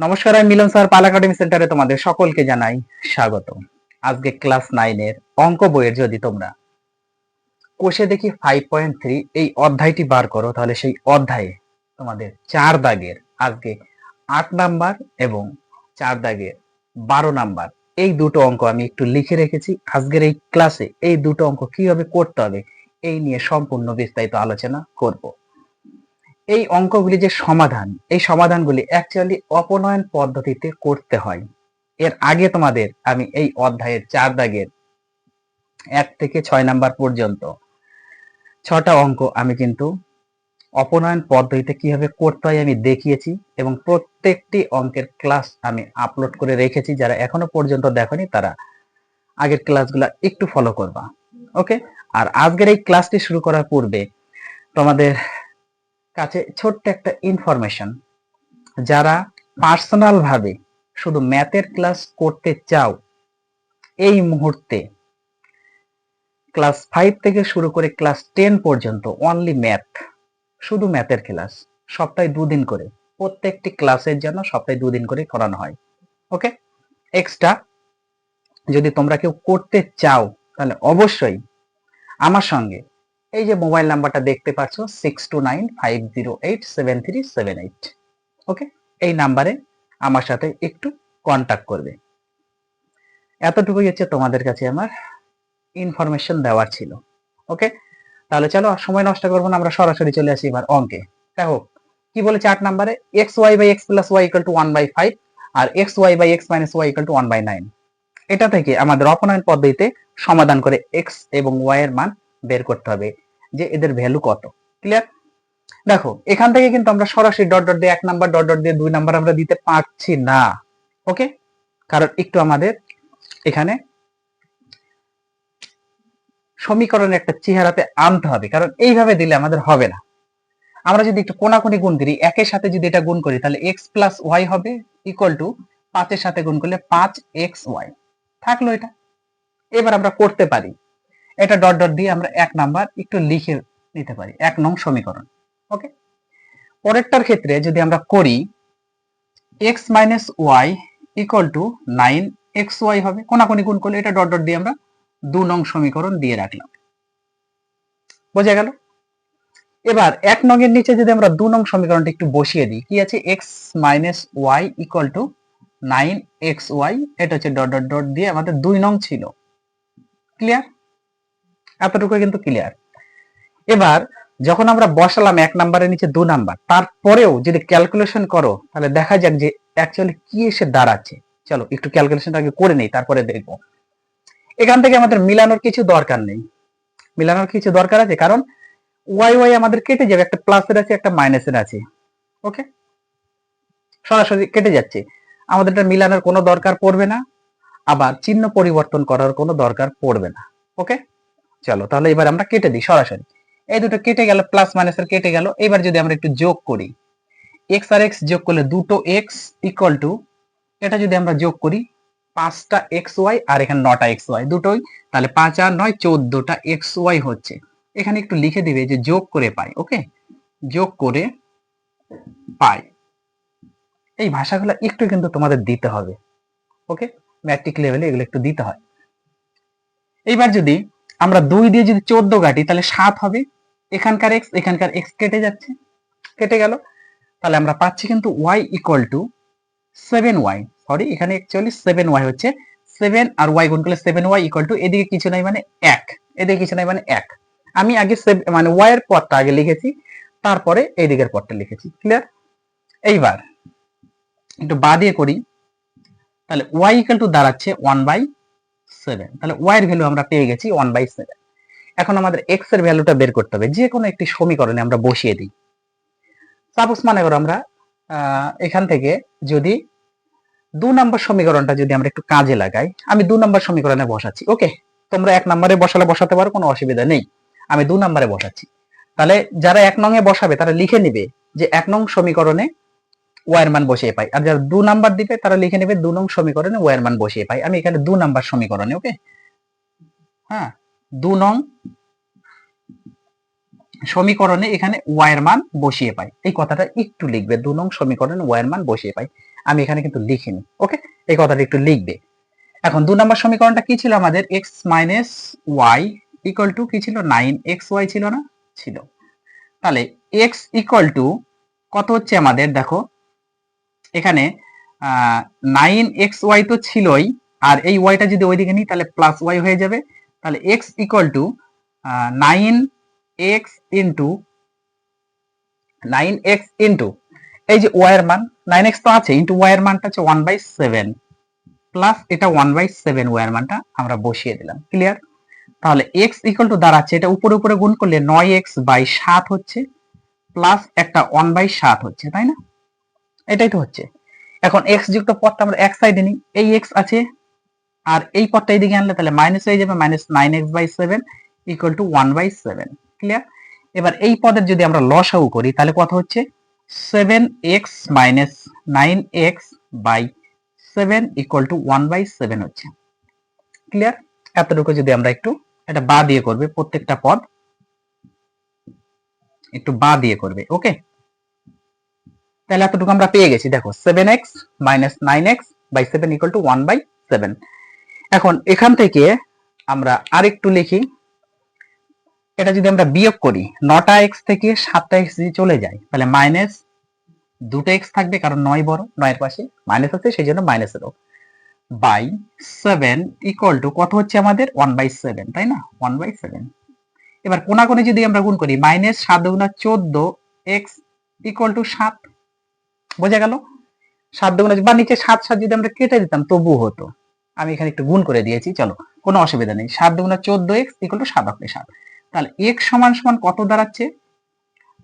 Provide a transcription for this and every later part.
নমস্কার, আমি মিলন স্যার, পাল একাডেমি সেন্টারে তোমাদের সকলকে জানাই স্বাগত আজকে ক্লাস নাইনের অঙ্ক বইয়ের যদি তোমরা কোষে দেখি ফাইভ পয়েন্ট থ্রি এই অধ্যায়টি বার করো, তাহলে সেই অধ্যায়ে তোমাদের চার দাগের আজকে আট নাম্বার এবং চার দাগের বারো নাম্বার, এই দুটো অঙ্ক আমি একটু লিখে রেখেছি। আজকের এই ক্লাসে এই দুটো অঙ্ক কীভাবে করতে হবে, এই নিয়ে সম্পূর্ণ বিস্তারিত আলোচনা করব। এই অঙ্কগুলি যে সমাধান, এই সমাধানগুলি অ্যাকচুয়ালি অপনয়ন পদ্ধতিতে করতে হয়। এর আগে তোমাদের আমি এই অধ্যায়ের চার দাগের এক থেকে ছয় নাম্বার পর্যন্ত ছটা অঙ্ক আমি কিন্তু অপনয়ন পদ্ধতিতে কীভাবে করতে হয় আমি দেখিয়েছি এবং প্রত্যেকটি অঙ্কের ক্লাস আমি আপলোড করে রেখেছি। যারা এখনও পর্যন্ত দেখনি, তারা আগের ক্লাসগুলো একটু ফলো করবা ওকে আর আজকের এই ক্লাসটি শুরু করার পূর্বে তোমাদের কাছে ছোট্ট একটা ইনফরমেশন যারা পার্সোনাল ভাবে শুধু ম্যাথের ক্লাস করতে চাও, এই মুহূর্তে ক্লাস ফাইভ থেকে শুরু করে ক্লাস টেন পর্যন্ত অনলি ম্যাথ শুধু ম্যাথের ক্লাস সপ্তাহে দুদিন করে, প্রত্যেকটি ক্লাসের জন্য সপ্তাহে দুদিন করে করানো হয়। ওকে এক্সট্রা যদি তোমরা কেউ করতে চাও, তাহলে অবশ্যই আমার সঙ্গে এই যে মোবাইল নাম্বারটা দেখতে পাচ্ছ six two nine five zero eight seven three seven eight okay এই নাম্বারে আমার সাথে একটু কন্ট্যাক্ট করবে। এতটুকুই হচ্ছে তোমাদের কাছে আমার ইনফরমেশন দেওয়ার ছিল। ওকে তাহলে চলো সময় নষ্ট করব না, আমরা সরাসরি চলে আসি এবার অঙ্কে। দেখো কি বলেছে আট নাম্বারে x y by x plus y equal to one by five R x y by x minus y equal to one by nine এটা থেকে আমাদের অপনয়ন পদ্ধতিতে সমাধান করে এক্স এবং ওয়াই এর মান বের করতে হবে যে এদের ভ্যালু কত। ক্লিয়ার দেখো, এখান থেকে কিন্তু আমরা সরাসরি ডট ডট দিয়ে এক নাম্বার ডট ডট দিয়ে দুই নাম্বার আমরা দিতে পারছি না। ওকে কারণ একটু আমাদের এখানে সমীকরণের একটা চেহারাতে আনতে হবে, কারণ এইভাবে দিলে আমাদের হবে না। আমরা যদি একটু কোনাকুনি গুণ করি, একের সাথে যদি এটা গুণ করি, তাহলে এক্স প্লাস ওয়াই হবে ইকুয়াল টু পাঁচের সাথে গুণ করলে পাঁচ এক্স ওয়াই থাকল এটা। এবার আমরা করতে পারি। এটা ডট ডট দিয়ে আমরা এক নাম্বার একটু লিখে নিতে পারি। এক নং সমীকরণ ওকে পরেরটার ক্ষেত্রে যদি আমরা করি x minus y equal to nine x y হবে। কোনাকুনি গুণ করলে এটা ডট ডট দিয়ে আমরা দু নং সমীকরণ দিয়ে রাখলাম। বোঝা গেল? এবার এক নং এর নিচে যদি আমরা দু নং সমীকরণটা একটু বসিয়ে দিই, কি আছে? X minus y equal to nine x y এটা হচ্ছে ডট ডট ডট দিয়ে আমাদের দুই নং ছিল। ক্লিয়ার এতটুকু কিন্তু ক্লিয়ার এবার যখন আমরা বসালাম এক নাম্বারের নিচে দু নাম্বার, তারপরেও যদি ক্যালকুলেশন করো, তাহলে দেখা যাক যে অ্যাকচুয়ালি কি এসে দাঁড়াচ্ছে। চলো একটু ক্যালকুলেশনটা আগে করে নেই, তারপরে দেখব। এখান থেকে আমাদের মিলানোর কিছু দরকার নেই। মিলানোর কিছু দরকার আছে, কারণ ওয়াই ওয়াই আমাদের কেটে যাবে, একটা প্লাসের আছে, একটা মাইনাসের আছে। ওকে সরাসরি কেটে যাচ্ছে। আমাদের এটা মিলানোর কোনো দরকার পড়বে না। আবার চিহ্ন পরিবর্তন করার কোনো দরকার পড়বে না। ওকে চলো, তাহলে এবার আমরা কেটে দিই সরাসরি। এই দুটো কেটে গেল প্লাস মাইনাসের কেটে গেল। এবার যদি আমরা একটু যোগ করি এক্স আর এক্স যোগ করলে দুটো এক্স ইকুয়াল টু এটা যদি আমরা যোগ করি, পাঁচটা এক্স ওয়াই আর এখানে নটা এক্স ওয়াই দুটোই, তাহলে পাঁচ আর নয়, চোদ্দটা এক্স ওয়াই হচ্ছে। এখানে একটু লিখে দিবে যে যোগ করে পাই ওকে যোগ করে পাই। এই ভাষাগুলো একটু কিন্তু তোমাদের দিতে হবে ওকে ম্যাট্রিক লেভেলে এগুলো একটু দিতে হয়। এইবার যদি আমরা দুই দিয়ে যদি চোদ্দ কাটি, তাহলে সাত হবে। এখানকার এক্স এখানকার এক্স কেটে যাচ্ছে, কেটে গেল। তাহলে আমরা পাচ্ছি কিন্তু y equal to seven y sorry এখানে অ্যাকচুয়ালি সেভেন ওয়াই হচ্ছে সেভেন আর ওয়াই গুণ করলে সেভেন ওয়াই ইকুয়াল টু এদিকে কিছু নাই মানে এক, এদিকে কিছু নাই মানে এক। আমি আগে মানে ওয়াই এর পদটা আগে লিখেছি, তারপরে এদিকের দিকের পদটা লিখেছি ক্লিয়ার এইবার একটু বা দিয়ে করি। তাহলে ওয়াই ইকুয়াল টু দাঁড়াচ্ছে ওয়ান বাই সেভেন তাহলে ওয়াই এর ভ্যালু আমরা পেয়ে গেছি ওয়ান বাই সেভেন এখন আমাদের এক্সের ভ্যালুটা বের করতে হবে, যে কোনো একটি সমীকরণে আমরা বসিয়ে দিই। সাপোজ মানে করো আমরা এখান থেকে যদি দু নম্বর সমীকরণটা যদি আমরা একটু কাজে লাগাই, আমি দু নম্বর সমীকরণে বসাচ্ছি ওকে তোমরা এক নম্বরে বসালে বসাতে পারো, কোনো অসুবিধা নেই। আমি দু নম্বরে বসাচ্ছি। তাহলে যারা এক নং এ বসাবে, তারা লিখে নিবে যে এক নং সমীকরণে ওয়ার মান বসিয়ে পাই। আর যারা দু নাম্বার দিবে, তারা লিখে নেবে দু নং সমীকরণে ওয়ার মান বসিয়ে পাই। আমি এখানে দু নাম্বার সমীকরণে ওকে হ্যাঁ দু নং সমীকরণে এখানে ওয়াই এর মান বসিয়ে পাই। এই কথাটা একটু লিখবে, দু নং সমীকরণে ওয়াই এর মান বসিয়ে পাই। আমি এখানে কিন্তু লিখিনি ওকে এই কথাটা একটু লিখবে। এখন দু নম্বর সমীকরণটা কি ছিল আমাদের? X minus y equal to কি ছিল? নাইন এক্স ওয়াই ছিল না? ছিল। তাহলে এক্স ইকুয়াল টু কত হচ্ছে আমাদের? দেখো এখানে নাইন এক্স ওয়াই তো ছিলই, আর এই ওয়াইটা যদি ওইদিকে নিই, তাহলে প্লাস ওয়াই হয়ে যাবে। তাহলে x equal to nine x into nine x into এই যে ওয়াই এর মান নাইন এক্স তো আছে ইন্টু ওয়াই এর মানটা হচ্ছে ওয়ান বাই সেভেন প্লাস এটা ওয়ান বাই সেভেন ওয়াই এর মানটা আমরা বসিয়ে দিলাম ক্লিয়ার তাহলে এক্স ইকুয়াল টু দাঁড়াচ্ছে, এটা উপরে উপরে গুণ করলে নয় এক্স বাই সাত হচ্ছে প্লাস একটা ওয়ান বাই সাত হচ্ছে, তাই না? এটাই তো হচ্ছে। এখন এক্স যুক্ত পদটা আমরা এক সাইডে নিই। এই এক্স আছে, আর এই পদটা এইদিকে আনলে তাহলে মাইনাস হয়ে যাবে minus nine x by seven equal to one by seven clear এবার এই পদের যদি আমরা লসাগু করি, তাহলে কত হচ্ছে? Seven x minus nine x by seven equal to one by seven হচ্ছে ক্লিয়ার এতটুকু যদি আমরা একটু এটা বা দিয়ে করবে, প্রত্যেকটা পদ একটু বা দিয়ে করবে ওকে তাহলে এতটুকু আমরা পেয়ে গেছি। দেখো seven x minus nine x by seven equal to one by seven এখন এখান থেকে আমরা আরেকটু লিখি। এটা যদি আমরা বিয়োগ করি, নটা এক্স থেকে সাতটা এক্স যদি চলে যায়, তাহলে মাইনাস দুটো এক্স থাকবে, কারণ নয় বড়, নয়ের পাশে মাইনাস আছে, সেই জন্য মাইনাস এরও বাই সেভেন ইকুয়াল টু কত হচ্ছে আমাদের? ওয়ান বাই সেভেন তাই না? ওয়ান বাই সেভেন এবার কোনাকোনে যদি আমরা গুণ করি মাইনাস সাত দুগুণা চোদ্দ এক্স ইকুয়াল টু সাত বোঝা গেল? সাত দুগুণা বা নিচে সাত সাত যদি আমরা কেটে দিতাম তবু হতো। আমি এখানে একটু গুণ করে দিয়েছি, চলো, কোনো অসুবিধা নেই। সাত দুগুণা চোদ্দ এক্স ইকুয়াল টু সাত অক্ষে সাত। তাহলে এক্স সমান সমান কত দাঁড়াচ্ছে?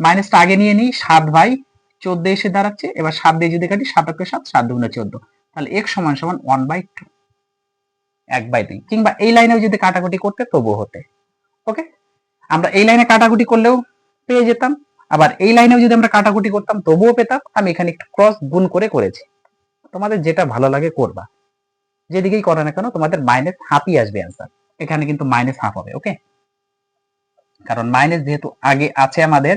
মাইনাসটা আগে নিয়ে নিই, সাত ভাই চোদ্দ এসে দাঁড়াচ্ছে। এবার সাত দিয়ে যদি কাটি, সাত অক্ষে সাত সাত দুগুণা চোদ্দ। তাহলে এক্স সমান সমান ওয়ান বাই টু এক বাই দুই কিংবা এই লাইনেও যদি কাটাকুটি করতে, তবুও হতে। ওকে আমরা এই লাইনে কাটাকুটি করলেও পেয়ে যেতাম। আবার এই লাইনেও যদি আমরা কাটাকুটি করতাম, তবুও পেতাম, আমি এখানে একটু ক্রস গুণ করে করেছি। তোমাদের যেটা ভালো লাগে করবা। যেদিকেই করো না কেন, তোমাদের মাইনাস হাফই আসবে অ্যান্সার এখানে কিন্তু মাইনাস হাফ হবে ওকে কারণ মাইনাস যেহেতু আগে আছে আমাদের,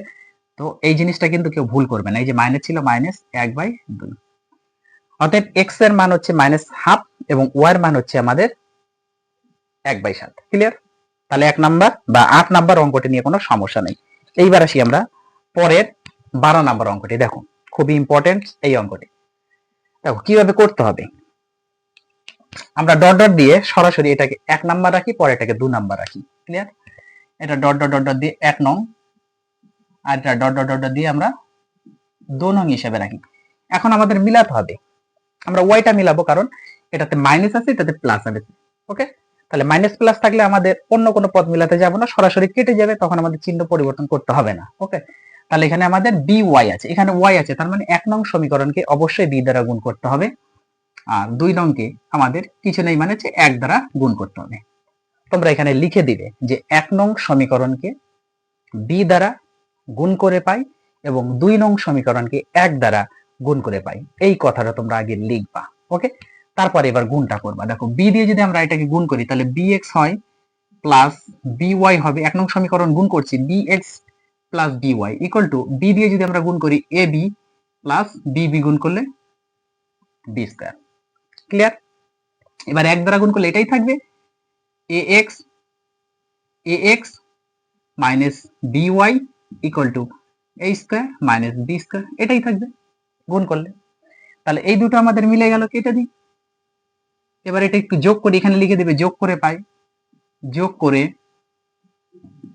তো এই জিনিসটা কিন্তু কেউ ভুল করবে না। এই যে মাইনাস ছিল মাইনাস এক বাই দুই। অতএব এক্সের মান হচ্ছে মাইনাস হাফ এবং ওয়াই এর মান হচ্ছে আমাদের এক বাই সাত। ক্লিয়ার তাহলে এক নাম্বার বা আট নাম্বার অঙ্কটি নিয়ে কোনো সমস্যা নেই। এইবার আসি আমরা পরের বারো নাম্বার অঙ্কটি দেখো খুবই ইম্পর্টেন্ট এই অঙ্কটি। দেখো, কীভাবে করতে হবে? আমরা ডট ডট দিয়ে সরাসরি এটাকে এক নাম্বার রাখি, পরে এটাকে দু নাম্বার রাখি ক্লিয়ার এটা ডট ডট ডট ডট দিয়ে এক নং, আর এটা ডট ডট ডট দিয়ে আমরা দু নং হিসেবে রাখি। এখন আমাদের মিলাতে হবে। আমরা ওয়াইটা মিলাবো, কারণ এটাতে মাইনাস আছে, এটাতে প্লাস আছে ওকে তাহলে মাইনাস প্লাস থাকলে আমাদের অন্য কোনো পদ মিলাতে যাব না, সরাসরি কেটে যাবে, তখন আমাদের চিহ্ন পরিবর্তন করতে হবে না ওকে তাহলে এখানে আমাদের বি ওয়াই আছে। এখানে ওয়াই আছে, তার মানে এক নং সমীকরণকে অবশ্যই বি দ্বারা গুণ করতে হবে। আর দুই নংকে আমাদের কিছু নেই মানে এক দ্বারা গুণ করতে হবে। তোমরা এখানে লিখে দিবে যে এক নং সমীকরণকে বি দ্বারা গুণ করে পাই এবং দুই নং সমীকরণকে এক দ্বারা গুণ করে পাই। এই কথাটা তোমরা আগে লিখবা, ওকে? তারপরে এবার গুণটা করবা। দেখো বি দিয়ে যদি আমরা এটাকে গুণ করি, তাহলে বি এক্স হয় প্লাস বি ওয়াই হবে। এক নং সমীকরণ গুণ করছি b x plus b y equal to b দিয়ে যদি আমরা গুণ করি a b plus b b গুণ করলে বি স্কোয়ার ক্লিয়ার এবার এক দ্বারা গুণ করলে এটাই থাকবে। A x a x minus b y equal to a square minus b square এটাই থাকবে গুণ করলে। তাহলে এই দুটো আমাদের মিলে গেল কেটে দিই এবার এটা একটু যোগ করি এখানে লিখে দেবে, যোগ করে পাই, যোগ করে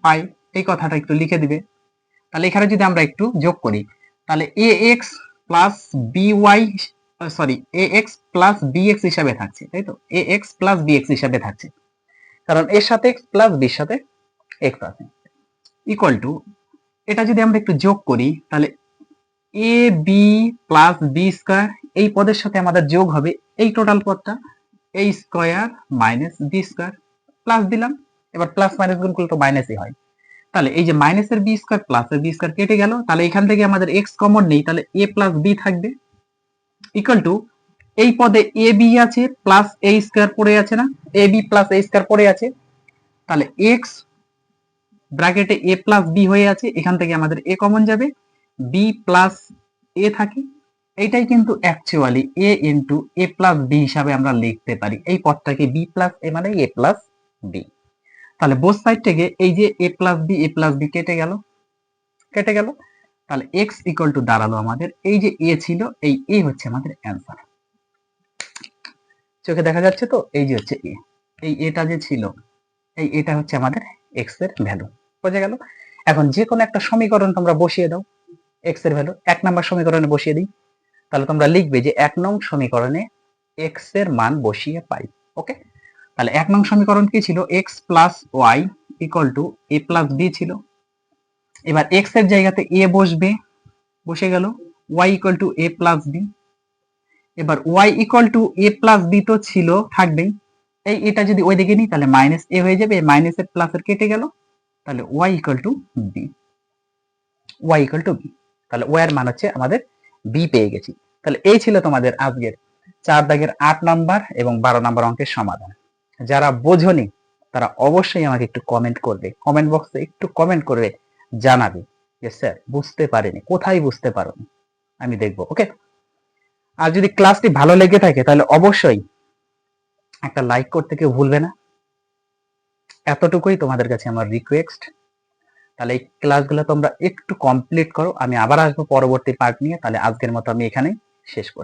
পাই, এই কথাটা একটু লিখে দিবে। তাহলে এখানে যদি আমরা একটু যোগ করি, তাহলে a x plus b y sorry a x plus b x হিসাবে থাকছে, তাই তো? A x plus b x হিসাবে থাকছে। কারণ এর সাথে এক্স প্লাস বির সাথে এক্স আছে। ইকুয়াল টু এটা যদি আমরা একটু যোগ করি, তাহলে a b plus b square এই পদের সাথে আমাদের যোগ হবে এই টোটাল পদটা a square minus b square plus দিলাম। এবার প্লাস মাইনাস গুণ করলে তো মাইনাসই হয়। তাহলে এই যে মাইনাসের বি স্কোয়ার প্লাসের বি স্কোয়ার কেটে গেল, তাহলে এখান থেকে আমাদের এক্স কমন নেই, তাহলে এ প্লাস বি থাকবে। ইকুয়াল টু এই পদে এ বি আছে প্লাস এ স্কোয়ার পড়ে আছে না? A b plus a square পড়ে আছে। তাহলে এক্স ব্র্যাকেটে এ প্লাস বি হয়ে আছে, এখান থেকে আমাদের এ কমন যাবে। বি প্লাস এ থাকে। এইটাই কিন্তু actually a into a plus b হিসাবে আমরা লিখতে পারি। এই পদটাকে বি প্লাস এ মানে এ প্লাস বি তাহলে বোথ সাইড থেকে এই যে a plus b a plus b কেটে গেল। কেটে গেল। তাহলে এক্স ইকুয়াল টু দাঁড়াল আমাদের। এই যে এ ছিল, এই এ হচ্ছে আমাদের অ্যান্সার চোখে দেখা যাচ্ছে তো? এই যে হচ্ছে এ এই এটা যে ছিল, এই এটা হচ্ছে আমাদের এক্সের ভ্যালু বোঝা গেল? এখন যে কোনো একটা সমীকরণ তোমরা বসিয়ে দাও। এক্সের ভ্যালু এক নাম্বার সমীকরণে বসিয়ে দিই। তাহলে তোমরা লিখবে যে এক নং সমীকরণে এক্সের মান বসিয়ে পাই। ওকে তাহলে এক নং সমীকরণ কি ছিল? X plus y equal to a plus b ছিল। এবার এক্সের জায়গাতে এ বসবে, বসে গেল। Y equal to a plus b এবার y equal to a plus b তো ছিল, থাকবেই। এই এটা যদি ওই দিকে নিই, তাহলে মাইনাস এ হয়ে যাবে মাইনাস এর প্লাস এর কেটে গেল। তাহলে y equal to b y equal to b তাহলে ওয়াই এর মান হচ্ছে আমাদের বি পেয়ে গেছি। তাহলে এই ছিল তোমাদের আজকের চার দাগের আট নাম্বার এবং বারো নাম্বার অঙ্কের সমাধান। যারা বোঝনি, তারা অবশ্যই আমাকে একটু কমেন্ট করবে। কমেন্ট বক্সে একটু কমেন্ট করবে জানাবে যে, স্যার, বুঝতে পারেনি। কোথায় বুঝতে পারোনি? আমি দেখব ওকে আর যদি ক্লাসটি ভালো লেগে থাকে, তাহলে অবশ্যই একটা লাইক করতে কেউ ভুলবে না। এতটুকুই তোমাদের কাছে আমার রিকোয়েস্ট তাহলে এই ক্লাসগুলো তোমরা একটু কমপ্লিট করো। আমি আবার আসব পরবর্তী পার্ট নিয়ে। তাহলে আজকের মতো আমি এখানেই শেষ করছি।